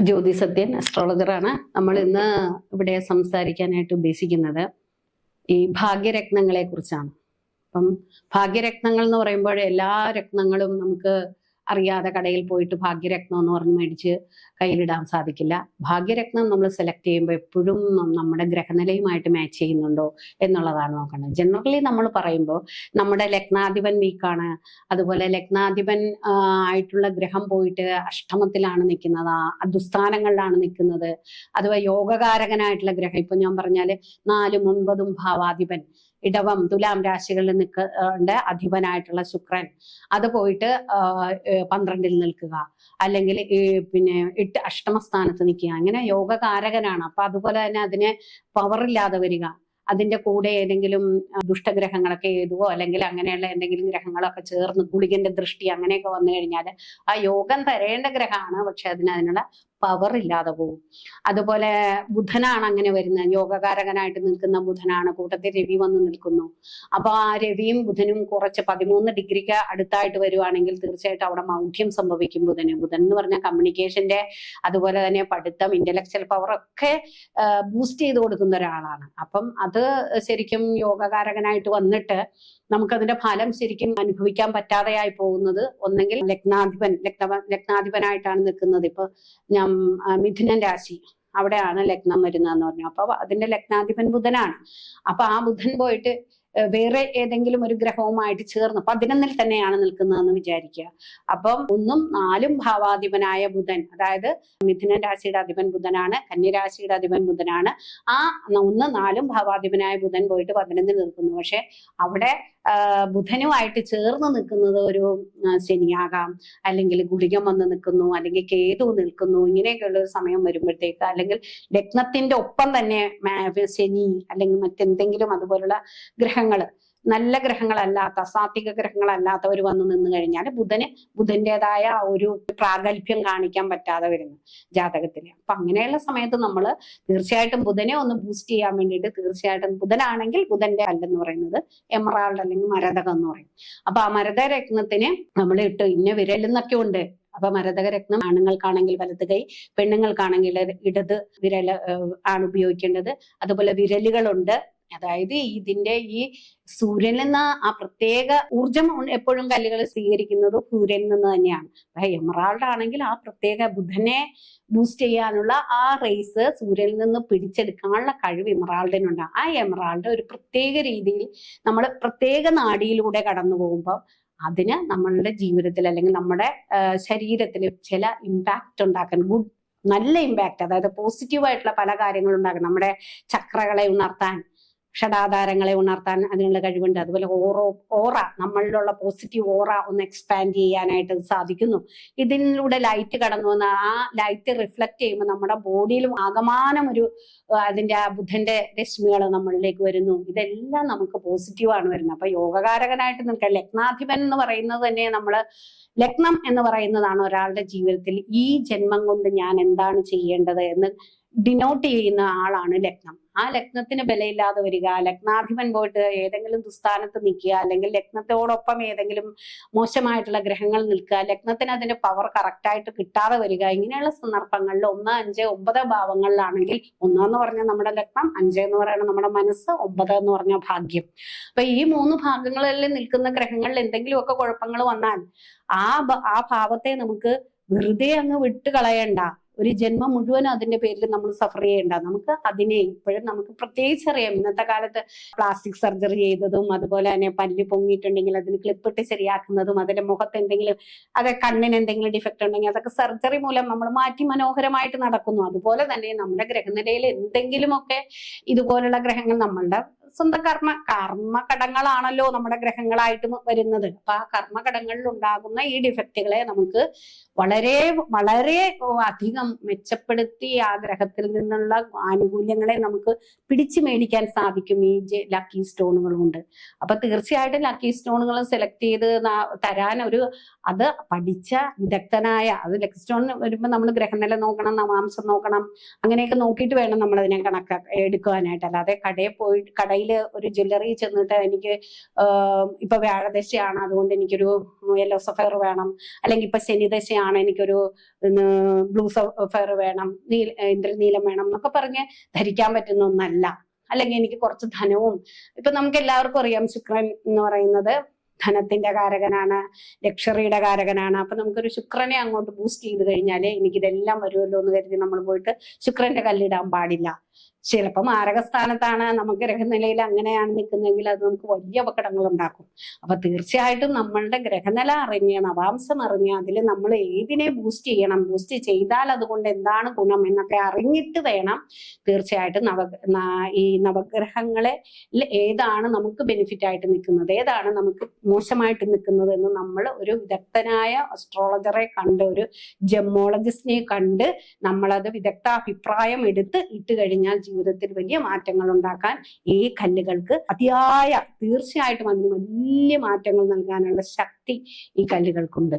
ജ്യോതി സത്യൻ അസ്ട്രോളജറാണ് നമ്മൾ ഇന്ന് ഇവിടെ സംസാരിക്കാനായിട്ട് ഉദ്ദേശിക്കുന്നത് ഈ ഭാഗ്യരത്നങ്ങളെ കുറിച്ചാണ് അപ്പം ഭാഗ്യരത്നങ്ങൾ എന്ന് പറയുമ്പോൾ എല്ലാ രത്നങ്ങളും നമുക്ക് അറിയാതെ കടയിൽ പോയിട്ട് ഭാഗ്യരത്നം എന്ന് പറഞ്ഞ് മേടിച്ച് കയ്യിലിടാൻ സാധിക്കില്ല. ഭാഗ്യരത്നം നമ്മൾ സെലക്ട് ചെയ്യുമ്പോൾ എപ്പോഴും നമ്മുടെ ഗ്രഹനിലയുമായിട്ട് മാച്ച് ചെയ്യുന്നുണ്ടോ എന്നുള്ളതാണ് നോക്കേണ്ടത്. ജനറലി നമ്മൾ പറയുമ്പോൾ നമ്മുടെ ലഗ്നാധിപൻ വീക്കാണ് അതുപോലെ ലഗ്നാധിപൻ ആയിട്ടുള്ള ഗ്രഹം പോയിട്ട് അഷ്ടമത്തിലാണ് നിൽക്കുന്നത് ആ ദുസ്ഥാനങ്ങളിലാണ് നിൽക്കുന്നത്. അഥവാ യോഗകാരകനായിട്ടുള്ള ഗ്രഹം ഇപ്പൊ ഞാൻ പറഞ്ഞാൽ നാലും ഒൻപതും ഭാവാധിപൻ. ഇടവം തുലാം രാശികളിൽ നിൽക്കേണ്ട അധിപനായിട്ടുള്ള ശുക്രൻ. അത് പോയിട്ട് പന്ത്രണ്ടിൽ നിൽക്കുക. അല്ലെങ്കിൽ പിന്നെ എട്ട് അഷ്ടമസ്ഥാനത്ത് നിൽക്കുക. അങ്ങനെ യോഗകാരകനാണ്. അപ്പൊ അതുപോലെ തന്നെ അതിനെ പവർ ഇല്ലാതെ വരിക. അതിന്റെ കൂടെ ഏതെങ്കിലും ദുഷ്ടഗ്രഹങ്ങളൊക്കെ എഴുതുവോ അല്ലെങ്കിൽ അങ്ങനെയുള്ള എന്തെങ്കിലും ഗ്രഹങ്ങളൊക്കെ ചേർന്ന് ഗുളികന്റെ ദൃഷ്ടി അങ്ങനെയൊക്കെ വന്നു കഴിഞ്ഞാൽ ആ യോഗം തരേണ്ട ഗ്രഹമാണ്. പക്ഷെ അതിന് അതിനുള്ള പവർ ഇല്ലാതെ പോകും അതുപോലെ ബുധനാണ് അങ്ങനെ വരുന്നത്. യോഗകാരകനായിട്ട് നിൽക്കുന്ന ബുധനാണ്. കൂട്ടത്തിൽ രവി വന്ന് നിൽക്കുന്നു. അപ്പൊ ആ രവിയും ബുധനും കുറച്ച് പതിമൂന്ന് ഡിഗ്രിക്ക് അടുത്തായിട്ട് വരുവാണെങ്കിൽ തീർച്ചയായിട്ടും അവിടെ മൗഢ്യം സംഭവിക്കും ബുധന്. ബുധൻ എന്ന് പറഞ്ഞാൽ കമ്മ്യൂണിക്കേഷന്റെ അതുപോലെ തന്നെ പഠിത്തം ഇന്റലക്ച്വൽ പവർ ഒക്കെ ബൂസ്റ്റ് ചെയ്ത് കൊടുക്കുന്ന ഒരാളാണ്. അപ്പം അത് ശരിക്കും യോഗകാരകനായിട്ട് വന്നിട്ട് നമുക്കതിന്റെ ഫലം ശരിക്കും അനുഭവിക്കാൻ പറ്റാതെയായി പോകുന്നത് ഒന്നെങ്കിൽ ലഗ്നാധിപൻ ലഗ്ന ലഗ്നാധിപനായിട്ടാണ് നിൽക്കുന്നത്. ഇപ്പൊ ഞാൻ മിഥുനൻ രാശി. അവിടെയാണ് ലഗ്നം വരുന്നതെന്ന് പറഞ്ഞു. അപ്പൊ അതിന്റെ ലഗ്നാധിപൻ ബുധനാണ്. അപ്പൊ ആ ബുധൻ പോയിട്ട് വേറെ ഏതെങ്കിലും ഒരു ഗ്രഹവുമായിട്ട് ചേർന്ന് പതിനൊന്നിൽ തന്നെയാണ് നിൽക്കുന്നതെന്ന് വിചാരിക്കുക. അപ്പം ഒന്നും നാലും ഭാവാധിപനായ ബുധൻ അതായത് മിഥുനൻ രാശിയുടെ അധിപൻ ബുധനാണ് കന്യരാശിയുടെ അധിപൻ ബുധനാണ് ആ ഒന്ന് നാലും ഭാവാധിപനായ ബുധൻ പോയിട്ട് പതിനൊന്നിൽ നിൽക്കുന്നു. പക്ഷെ അവിടെ ബുധനുമായിട്ട് ചേർന്ന് നിൽക്കുന്നത് ഒരു ശനിയാകാം. അല്ലെങ്കിൽ ഗുളികം വന്ന് നിൽക്കുന്നു അല്ലെങ്കിൽ കേതു നിൽക്കുന്നു ഇങ്ങനെയൊക്കെയുള്ള ഒരു സമയം വരുമ്പോഴത്തേക്ക് അല്ലെങ്കിൽ ലഗ്നത്തിന്റെ ഒപ്പം തന്നെ ശനി അല്ലെങ്കിൽ മറ്റെന്തെങ്കിലും അതുപോലുള്ള ഗ്രഹങ്ങൾ നല്ല ഗ്രഹങ്ങളല്ലാത്ത അസാത്വിക ഗ്രഹങ്ങളല്ലാത്തവർ വന്ന് നിന്ന് കഴിഞ്ഞാൽ ബുധന് ബുധന്റേതായ ഒരു പ്രാഗൽഭ്യം കാണിക്കാൻ പറ്റാതെ വരുന്നു ജാതകത്തിൽ അപ്പൊ അങ്ങനെയുള്ള സമയത്ത് നമ്മൾ തീർച്ചയായിട്ടും ബുധനെ ഒന്ന് ബൂസ്റ്റ് ചെയ്യാൻ വേണ്ടിയിട്ട് തീർച്ചയായിട്ടും ബുധനാണെങ്കിൽ ബുധന്റെ അല്ലെന്ന് പറയുന്നത് എമറാൾഡ് അല്ലെങ്കിൽ മരതകം എന്ന് പറയും. അപ്പൊ ആ മരത രത്നത്തിന് നമ്മൾ ഇട്ട് ഇന്ന വിരലെന്നൊക്കെ ഉണ്ട്. അപ്പൊ മരതക രത്നം ആണുങ്ങൾക്കാണെങ്കിൽ വലത് കൈ പെണ്ണുങ്ങൾക്കാണെങ്കിൽ ഇടത് വിരൽ ആണ് ഉപയോഗിക്കേണ്ടത്. അതുപോലെ വിരലുകളുണ്ട്. അതായത് ഇതിന്റെ ഈ സൂര്യനിൽ നിന്ന് ആ പ്രത്യേക ഊർജം എപ്പോഴും കല്ലുകൾ സ്വീകരിക്കുന്നത് സൂര്യനിൽ നിന്ന് തന്നെയാണ്. എമറാൾഡ് ആണെങ്കിൽ ആ പ്രത്യേക ബുധനെ ബൂസ്റ്റ് ചെയ്യാനുള്ള ആ റേസ് സൂര്യനിൽ നിന്ന് പിടിച്ചെടുക്കാനുള്ള കഴിവ് എമറാൾഡിനുണ്ട്. ആ എമറാൾഡ് ഒരു പ്രത്യേക രീതിയിൽ നമ്മൾ പ്രത്യേക നാടിയിലൂടെ കടന്നു പോകുമ്പോൾ അതിന് നമ്മളുടെ ജീവിതത്തിൽ അല്ലെങ്കിൽ നമ്മുടെ ശരീരത്തിൽ ചില ഇമ്പാക്റ്റ് ഉണ്ടാക്കാൻ ഗുഡ് നല്ല ഇമ്പാക്റ്റ് അതായത് പോസിറ്റീവ് ആയിട്ടുള്ള പല കാര്യങ്ങളും ഉണ്ടാക്കും. നമ്മുടെ ചക്രകളെ ഉണർത്താൻ ഷടാധാരങ്ങളെ ഉണർത്താൻ അതിനുള്ള കഴിവുണ്ട്. അതുപോലെ ഓറോ ഓറ നമ്മളിലുള്ള പോസിറ്റീവ് ഓറ ഒന്ന് എക്സ്പാൻഡ് ചെയ്യാനായിട്ട് സാധിക്കുന്നു. ഇതിലൂടെ ലൈറ്റ് കടന്നു വന്ന ആ ലൈറ്റ് റിഫ്ലക്ട് ചെയ്യുമ്പോൾ നമ്മുടെ ബോഡിയിലും ആകമാനം ഒരു അതിന്റെ ആ ബുധന്റെ രശ്മികൾ നമ്മളിലേക്ക് വരുന്നു. ഇതെല്ലാം നമുക്ക് പോസിറ്റീവാണ് വരുന്നത്. അപ്പൊ യോഗകാരകനായിട്ട് നിൽക്കുക ലഗ്നാധിപൻ എന്ന് പറയുന്നത് തന്നെ നമ്മൾ ലഗ്നം എന്ന് പറയുന്നതാണ് ഒരാളുടെ ജീവിതത്തിൽ ഈ ജന്മം കൊണ്ട് ഞാൻ എന്താണ് ചെയ്യേണ്ടത് എന്ന് ഡിനോട്ട് ചെയ്യുന്ന ആളാണ് ലഗ്നം. ആ ലഗ്നത്തിന് ബലയില്ലാതെ വരിക ലഗ്നാധിപൻ പോയിട്ട് ഏതെങ്കിലും ദുസ്ഥാനത്ത് നിൽക്കുക അല്ലെങ്കിൽ ലഗ്നത്തോടൊപ്പം ഏതെങ്കിലും മോശമായിട്ടുള്ള ഗ്രഹങ്ങൾ നിൽക്കുക ലഗ്നത്തിന് അതിന്റെ പവർ കറക്റ്റായിട്ട് കിട്ടാതെ വരിക ഇങ്ങനെയുള്ള സന്ദർഭങ്ങളിൽ ഒന്ന് അഞ്ച് ഒമ്പത് ഭാവങ്ങളിലാണെങ്കിൽ ഒന്നെന്ന് പറഞ്ഞാൽ നമ്മുടെ ലഗ്നം അഞ്ച് എന്ന് പറയുന്നത് നമ്മുടെ മനസ്സ് ഒമ്പത് എന്ന് പറഞ്ഞ ഭാഗ്യം. അപ്പൊ ഈ മൂന്ന് ഭാഗങ്ങളിൽ നിൽക്കുന്ന ഗ്രഹങ്ങളിൽ എന്തെങ്കിലുമൊക്കെ കുഴപ്പങ്ങൾ വന്നാൽ ആ ആ ഭാവത്തെ നമുക്ക് വെറുതെ അങ്ങ് വിട്ട് കളയണ്ട ഒരു ജന്മം മുഴുവൻ അതിന്റെ പേരിൽ നമ്മൾ സഫർ ചെയ്യേണ്ട. നമുക്ക് അതിനെ ഇപ്പോഴും നമുക്ക് പ്രത്യേകിച്ച് അറിയാം. ഇന്നത്തെ കാലത്ത് പ്ലാസ്റ്റിക് സർജറി ചെയ്തതും അതുപോലെ തന്നെ പല്ല് പൊങ്ങിയിട്ടുണ്ടെങ്കിൽ അതിന് ക്ലിപ്പിട്ട് ശരിയാക്കുന്നതും അതിന്റെ മുഖത്ത് എന്തെങ്കിലും അത് കണ്ണിന് എന്തെങ്കിലും ഡിഫക്റ്റ് ഉണ്ടെങ്കിൽ അതൊക്കെ സർജറി മൂലം നമ്മൾ മാറ്റി മനോഹരമായിട്ട് നടക്കുന്നു. അതുപോലെ തന്നെ നമ്മുടെ ഗ്രഹനിലയിൽ എന്തെങ്കിലുമൊക്കെ ഇതുപോലുള്ള ഗ്രഹങ്ങൾ നമ്മളുടെ സ്വന്തം കർമ്മ കർമ്മകടങ്ങളാണല്ലോ നമ്മുടെ ഗ്രഹങ്ങളായിട്ട് വരുന്നത്. അപ്പൊ ആ കർമ്മകടങ്ങളിൽ ഉണ്ടാകുന്ന ഈ ഡിഫക്റ്റുകളെ നമുക്ക് വളരെ വളരെ അധികം മെച്ചപ്പെടുത്തി ആ ഗ്രഹത്തിൽ നിന്നുള്ള ആനുകൂല്യങ്ങളെ നമുക്ക് പിടിച്ചു മേടിക്കാൻ സാധിക്കും ഈ ലക്കി സ്റ്റോണുകൾ കൊണ്ട് അപ്പൊ തീർച്ചയായിട്ടും ലക്കി സ്റ്റോണുകൾ സെലക്ട് ചെയ്ത് തരാൻ ഒരു അത് പഠിച്ച വിദഗ്ധനായ അത് ലക്കി സ്റ്റോൺ വരുമ്പോൾ നമ്മൾ ഗ്രഹനില നോക്കണം നവാംശം നോക്കണം അങ്ങനെയൊക്കെ നോക്കിയിട്ട് വേണം നമ്മൾ അതിനെ കണക്ക എടുക്കുവാനായിട്ട്. അല്ലാതെ കടയിൽ പോയി കടയിൽ കയ്യിൽ ഒരു ജ്വല്ലറി ചെന്നിട്ട് എനിക്ക് ഇപ്പൊ വ്യാഴദശയാണ് അതുകൊണ്ട് എനിക്കൊരു യെല്ലോ സഫയർ വേണം. അല്ലെങ്കിൽ ഇപ്പൊ ശനിദശയാണ് എനിക്കൊരു ബ്ലൂ സഫയർ വേണം നീല ഇന്ദ്രനീലം വേണം എന്നൊക്കെ പറഞ്ഞ് ധരിക്കാൻ പറ്റുന്ന ഒന്നല്ല. അല്ലെങ്കിൽ എനിക്ക് കുറച്ച് ധനവും. ഇപ്പൊ നമുക്ക് എല്ലാവർക്കും അറിയാം ശുക്രൻ എന്ന് പറയുന്നത് ധനത്തിന്റെ കാരകനാണ് ലക്ഷറിയുടെ കാരകനാണ്. അപ്പൊ നമുക്കൊരു ശുക്രനെ അങ്ങോട്ട് ബൂസ്റ്റ് ചെയ്ത് കഴിഞ്ഞാൽ എനിക്കിതെല്ലാം വരുമല്ലോ എന്ന് കരുതി നമ്മൾ പോയിട്ട് ശുക്രന്റെ കല്ലിടാൻ പാടില്ല. ചിലപ്പോൾ മാരകസ്ഥാനത്താണ് നമുക്ക് ഗ്രഹനിലയിൽ അങ്ങനെയാണ് നിൽക്കുന്നതെങ്കിൽ അത് നമുക്ക് വലിയ അപകടങ്ങൾ ഉണ്ടാക്കും. അപ്പൊ തീർച്ചയായിട്ടും നമ്മളുടെ ഗ്രഹനില അറിഞ്ഞ് നവാംശം അറിഞ്ഞ് അതിൽ നമ്മൾ ഏതിനെ ബൂസ്റ്റ് ചെയ്യണം ബൂസ്റ്റ് ചെയ്താൽ അതുകൊണ്ട് എന്താണ് ഗുണം എന്നൊക്കെ അറിഞ്ഞിട്ട് വേണം തീർച്ചയായിട്ടും നവ ഈ നവഗ്രഹങ്ങളെ ഏതാണ് നമുക്ക് ബെനിഫിറ്റ് ആയിട്ട് നിൽക്കുന്നത് ഏതാണ് നമുക്ക് മോശമായിട്ട് നിൽക്കുന്നത് എന്ന് നമ്മൾ ഒരു വിദഗ്ധനായ അസ്ട്രോളജറെ കണ്ട് ഒരു ജമ്മോളജിസ്റ്റിനെ കണ്ട് നമ്മളത് വിദഗ്ധ അഭിപ്രായം എടുത്ത് ഇട്ട് കഴിഞ്ഞാൽ ജീവിതത്തിൽ വലിയ മാറ്റങ്ങൾ ഉണ്ടാക്കാൻ ഈ കല്ലുകൾക്ക് അതിയായ തീർച്ചയായിട്ടും അതിന് വലിയ മാറ്റങ്ങൾ നൽകാനുള്ള ശക്തി ഈ കല്ലുകൾക്കുണ്ട്.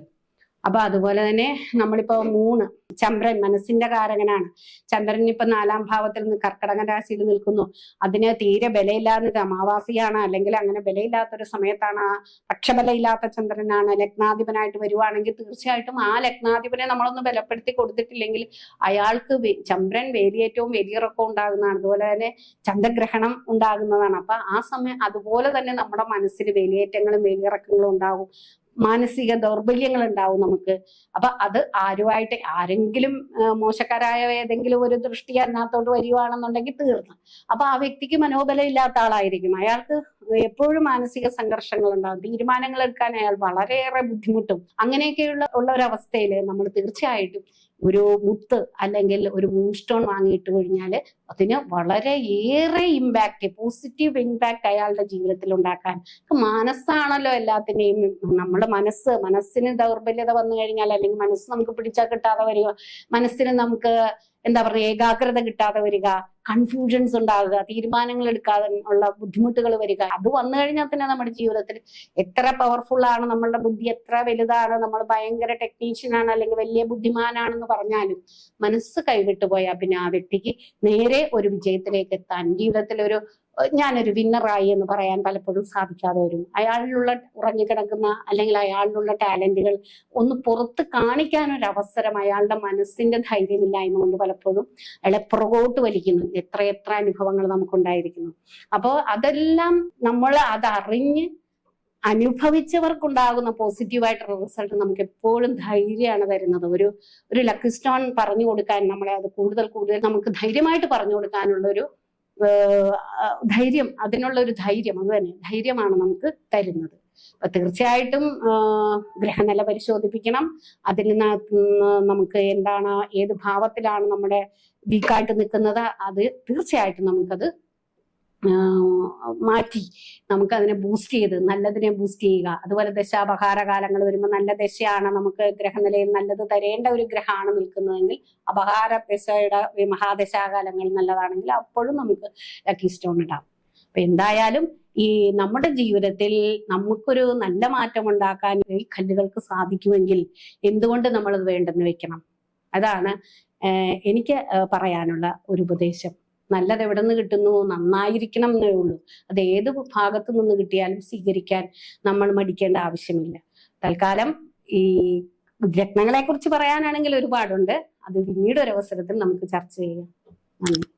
അപ്പൊ അതുപോലെ തന്നെ നമ്മളിപ്പോ മൂന്ന് ചന്ദ്രൻ മനസ്സിന്റെ കാരകനാണ്. ചന്ദ്രൻ ഇപ്പൊ നാലാം ഭാവത്തിൽ നിന്ന് കർക്കടക രാശിയിൽ നിൽക്കുന്നു. അതിന് തീരെ ബലയില്ലാത്ത അമാവാസിയാണ് അല്ലെങ്കിൽ അങ്ങനെ ബലയില്ലാത്തൊരു സമയത്താണ് ആ പക്ഷബലയില്ലാത്ത ചന്ദ്രനാണ് ലഗ്നാധിപനായിട്ട് വരുവാണെങ്കിൽ തീർച്ചയായിട്ടും ആ ലഗ്നാധിപനെ നമ്മളൊന്ന് ബലപ്പെടുത്തി കൊടുത്തിട്ടില്ലെങ്കിൽ അയാൾക്ക് ചന്ദ്രൻ വേലിയേറ്റവും വേലിയിറക്കവും ഉണ്ടാകുന്നതാണ്. അതുപോലെ തന്നെ ചന്ദ്രഗ്രഹണം ഉണ്ടാകുന്നതാണ്. അപ്പൊ ആ സമയം അതുപോലെ തന്നെ നമ്മുടെ മനസ്സിൽ വേലിയേറ്റങ്ങളും വേലിയിറക്കങ്ങളും ഉണ്ടാകും. മാനസിക ദൗർബല്യങ്ങൾ ഉണ്ടാവും നമുക്ക്. അപ്പൊ അത് ആരുമായിട്ട് ആരെങ്കിലും മോശക്കാരായ ഏതെങ്കിലും ഒരു ദൃഷ്ടി അതിനകത്തോട്ട് വരികയാണെന്നുണ്ടെങ്കിൽ തീർന്നു. അപ്പൊ ആ വ്യക്തിക്ക് മനോബലം ഇല്ലാത്ത ആളായിരിക്കും. അയാൾക്ക് എപ്പോഴും മാനസിക സംഘർഷങ്ങൾ ഉണ്ടാകും തീരുമാനങ്ങൾ എടുക്കാൻ അയാൾ വളരെയേറെ ബുദ്ധിമുട്ടും. അങ്ങനെയൊക്കെയുള്ള ഉള്ള ഒരു അവസ്ഥയിൽ നമ്മൾ തീർച്ചയായിട്ടും ഒരു മുത്ത് അല്ലെങ്കിൽ ഒരു മൂൺ സ്റ്റോൺ വാങ്ങിയിട്ട് കഴിഞ്ഞാൽ അതിന് വളരെ ഏറെ ഇമ്പാക്റ്റ് പോസിറ്റീവ് ഇമ്പാക്റ്റ് അയാളുടെ ജീവിതത്തിൽ ഉണ്ടാക്കാൻ. മനസ്സാണല്ലോ എല്ലാത്തിന്റെയും നമ്മുടെ മനസ്സ് മനസ്സിന് ദൗർബല്യത വന്നു കഴിഞ്ഞാൽ അല്ലെങ്കിൽ മനസ്സ് നമുക്ക് പിടിച്ചാൽ കിട്ടാതെ വരിക. മനസ്സിന് നമുക്ക് എന്താ പറയുക ഏകാഗ്രത കിട്ടാതെ വരിക കൺഫ്യൂഷൻസ് ഉണ്ടാകുക തീരുമാനങ്ങൾ എടുക്കാതെ ഉള്ള ബുദ്ധിമുട്ടുകൾ വരിക. അത് വന്നു കഴിഞ്ഞാൽ തന്നെ നമ്മുടെ ജീവിതത്തിൽ എത്ര പവർഫുൾ ആണ് നമ്മളുടെ ബുദ്ധി എത്ര വലുതാണ് നമ്മൾ ഭയങ്കര ടെക്നീഷ്യൻ ആണ് അല്ലെങ്കിൽ വലിയ ബുദ്ധിമാനാണെന്ന് പറഞ്ഞാലും മനസ്സ് കൈവിട്ടു പോയാൽ പിന്നെ ആ വ്യക്തിക്ക് നേരെ ഒരു വിജയത്തിലേക്ക് എത്താൻ ജീവിതത്തിൽ ഒരു ഞാനൊരു വിന്നറായി എന്ന് പറയാൻ പലപ്പോഴും സാധിക്കാതെ വരും. അയാളിലുള്ള ഉറങ്ങിക്കിടക്കുന്ന അല്ലെങ്കിൽ അയാളിലുള്ള ടാലന്റുകൾ ഒന്ന് പുറത്ത് കാണിക്കാൻ ഒരു അവസരം അയാളുടെ മനസ്സിന്റെ ധൈര്യമില്ലായ്മ കൊണ്ട് പലപ്പോഴും അയാളെ പുറകോട്ട് വലിക്കുന്നു. എത്രയെത്ര എത്ര അനുഭവങ്ങൾ നമുക്കുണ്ടായിരിക്കുന്നു. അപ്പോൾ അതെല്ലാം നമ്മൾ അതറിഞ്ഞ് അനുഭവിച്ചവർക്കുണ്ടാകുന്ന പോസിറ്റീവായിട്ടുള്ള റിസൾട്ട് നമുക്ക് എപ്പോഴും ധൈര്യമാണ് തരുന്നത്. ഒരു ഒരു ലക്കി സ്റ്റോൺ പറഞ്ഞു കൊടുക്കാൻ നമ്മളെ അത് കൂടുതൽ കൂടുതൽ നമുക്ക് ധൈര്യമായിട്ട് പറഞ്ഞു കൊടുക്കാനുള്ള ഒരു ധൈര്യം അതിനുള്ള ഒരു ധൈര്യം അത് തന്നെ ധൈര്യമാണ് നമുക്ക് തരുന്നത്. അപ്പൊ തീർച്ചയായിട്ടും ഗ്രഹനില പരിശോധിപ്പിക്കണം. നിന്ന് നമുക്ക് എന്താണ് ഏത് ഭാവത്തിലാണ് നമ്മുടെ വീക്കായിട്ട് നിൽക്കുന്നത് അത് തീർച്ചയായിട്ടും നമുക്കത് മാറ്റി നമുക്ക് അതിനെ ബൂസ്റ്റ് ചെയ്ത് നല്ലതിനെ ബൂസ്റ്റ് ചെയ്യുക. അതുപോലെ ദശാപഹാര കാലങ്ങൾ വരുമ്പോൾ നല്ല ദശയാണ് നമുക്ക് ഗ്രഹനിലയിൽ നല്ലത് തരേണ്ട ഒരു ഗ്രഹമാണ് നിൽക്കുന്നതെങ്കിൽ അപഹാര ദശയുടെ മഹാദശാകാലങ്ങൾ നല്ലതാണെങ്കിൽ അപ്പോഴും നമുക്ക് ലക്കി സ്റ്റോൺ ഇടാം. അപ്പൊ എന്തായാലും ഈ നമ്മുടെ ജീവിതത്തിൽ നമുക്കൊരു നല്ല മാറ്റം ഉണ്ടാക്കാൻ ഈ കല്ലുകൾക്ക് സാധിക്കുമെങ്കിൽ എന്തുകൊണ്ട് നമ്മൾ അത് വേണ്ടെന്ന് വെക്കണം? അതാണ് എനിക്ക് പറയാനുള്ള ഒരു ഉപദേശം. നല്ലത് എവിടെ നിന്ന് കിട്ടുന്നു? നന്നായിരിക്കണം എന്നേ ഉള്ളൂ. അത് ഏത് ഭാഗത്തു നിന്ന് കിട്ടിയാലും സ്വീകരിക്കാൻ നമ്മൾ മടിക്കേണ്ട ആവശ്യമില്ല. തൽക്കാലം ഈ രത്നങ്ങളെ കുറിച്ച് പറയാനാണെങ്കിൽ ഒരുപാടുണ്ട്. അത് പിന്നീട് ഒരു അവസരത്തിൽ നമുക്ക് ചർച്ച ചെയ്യാം. നന്ദി.